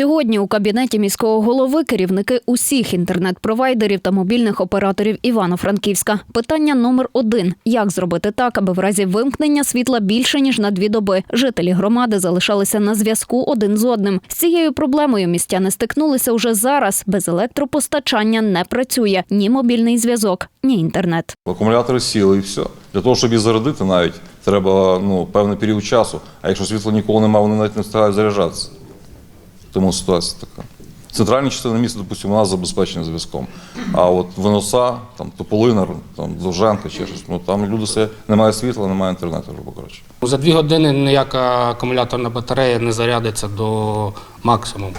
Сьогодні у кабінеті міського голови керівники усіх інтернет-провайдерів та мобільних операторів Івано-Франківська. Питання номер один: як зробити так, аби в разі вимкнення світла більше ніж на дві доби жителі громади залишалися на зв'язку один з одним. З цією проблемою містяни стикнулися уже зараз. Без електропостачання не працює ні мобільний зв'язок, ні інтернет. Акумулятори сіли і все. Для того, щоб їх зарядити навіть, треба ну, певний період часу. А якщо світла ніколи немає, вони навіть не встигають заряджатися. Тому ситуація така. Центральні частини міста, допустимо, у нас забезпечені зв'язком. А от Виноса, там, Тополинар, там, Довженка чи щось, ну там люди все, немає світла, немає інтернету, грубо кажучи. За дві години ніяка акумуляторна батарея не зарядиться до максимуму.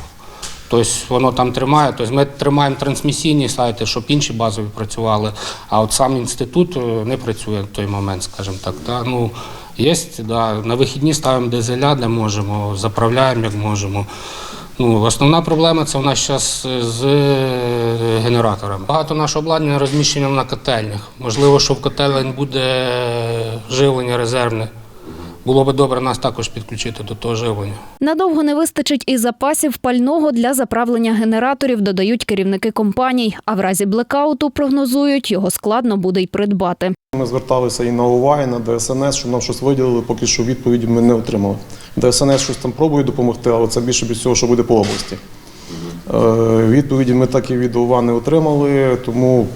Тобто воно там тримає. Тобто ми тримаємо трансмісійні сайти, щоб інші базові працювали, а от сам інститут е, не працює в той момент, скажімо так. Да? Ну, є, да, на вихідні ставимо дизеля, де можемо, заправляємо як можемо. Ну, основна проблема це у нас зараз з е, генераторами. Багато нашого обладнання розміщено на котельнях. Можливо, що в котельні буде живлення резервне. Було би добре нас також підключити до того живлення. Надовго не вистачить і запасів пального для заправлення генераторів, додають керівники компаній. А в разі блекауту прогнозують, його складно буде й придбати. Ми зверталися і на ОВА, і на ДСНС, щоб нам щось виділили, поки що відповіді ми не отримали. ДСНС щось там пробує допомогти, але це більше від цього, що буде по області. Е, Відповіді ми так і від ОВА не отримали, тому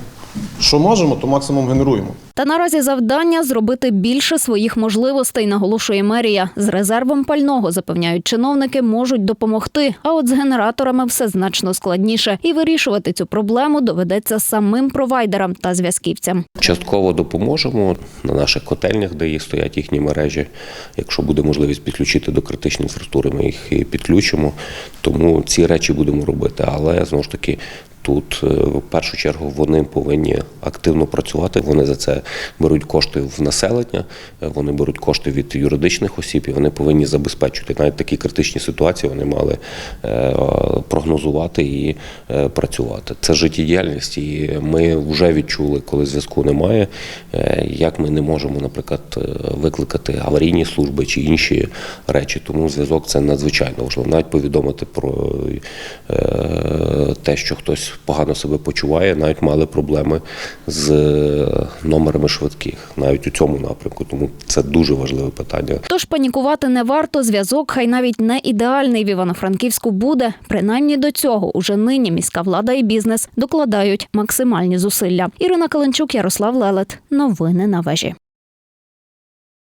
що можемо, то максимум генеруємо. Та наразі завдання зробити більше своїх можливостей, наголошує мерія. З резервом пального запевняють чиновники, можуть допомогти. А от з генераторами все значно складніше, і вирішувати цю проблему доведеться самим провайдерам та зв'язківцям. Частково допоможемо на наших котельнях, де їх стоять їхні мережі. Якщо буде можливість підключити до критичної інфраструктури, ми їх і підключимо. Тому ці речі будемо робити. Але знову ж таки, тут е, в першу чергу вони повинні активно працювати. Вони за це беруть кошти в населення, е, вони беруть кошти від юридичних осіб, і вони повинні забезпечувати навіть такі критичні ситуації. Вони мали е, прогнозувати і працювати. Це життєдіяльність, і ми вже відчули, коли зв'язку немає, як ми не можемо, наприклад, викликати аварійні служби чи інші речі. Тому зв'язок це надзвичайно важливо. Навіть повідомити про те, що хтось погано себе почуває, навіть мали проблеми з е, номерами швидких, навіть у цьому напрямку. Тому це дуже важливе питання. Тож панікувати не варто. Зв'язок, хай навіть не ідеальний в Івано-Франківську буде. Принаймні до цього уже нині міська влада і бізнес докладають максимальні зусилля. Ірина Каленчук, Ярослав Лелет. Новини на вежі.